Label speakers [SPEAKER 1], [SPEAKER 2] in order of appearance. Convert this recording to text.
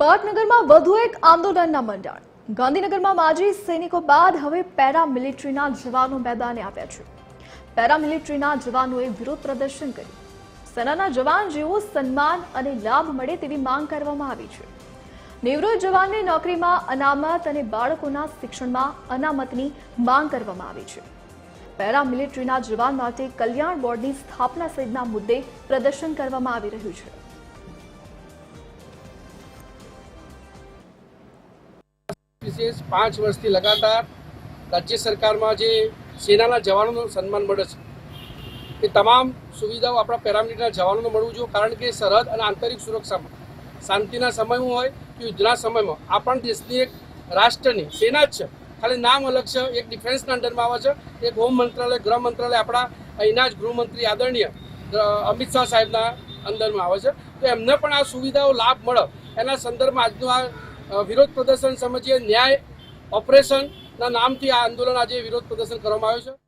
[SPEAKER 1] પાટનગરમાં વધુ એક આંદોલનના મંડાણ. ગાંધીનગરમાં માજી સૈનિકો બાદ હવે પેરામિલિટરીના જવાનો મેદાને આવ્યા છે. પેરામિલિટરીના જવાનોએ વિરોધ પ્રદર્શન કર્યું. સેનાના જવાન જેવો સન્માન અને લાભ મળે તેવી માંગ કરવામાં આવી છે. નિવૃત્ત જવાનને નોકરીમાં અનામત અને બાળકોના શિક્ષણમાં અનામતની માંગ કરવામાં આવી છે. પેરામિલિટરીના જવાન માટે કલ્યાણ બોર્ડની સ્થાપના સહિતના મુદ્દે પ્રદર્શન કરવામાં આવી રહ્યું છે.
[SPEAKER 2] વિશેષ પાંચ વર્ષથી લગાતાર રાજ્ય સરકારમાં જે સેનાના જવાનોનું સન્માન મળે છે. એ તમામ સુવિધાઓ આપણા પેરામિલિટરીના જવાનોને મળવું જોઈએ, કારણ કે સરહદ અને આંતરિક સુરક્ષામાં શાંતિના સમયમાં હોય કે યુદ્ધના સમયમાં, આ પણ દેશની એક રાષ્ટ્રની સેના જ છે. ખાલી નામ અલગ છે, એક ડિફેન્સના અંડરમાં આવે છે, એક હોમ મંત્રાલય, ગૃહ મંત્રાલય, આપણા અહીંના જ ગૃહમંત્રી આદરણીય અમિત શાહ સાહેબના અંદરમાં આવે છે. તો એમને પણ આ સુવિધાઓ લાભ મળે. એના સંદર્ભમાં આજનું આ વિરોધ પ્રદર્શન સમજીએ ન્યાય ઓપરેશનના નામથી આ આંદોલન આજે વિરોધ પ્રદર્શન કરવામાં આવ્યું છે.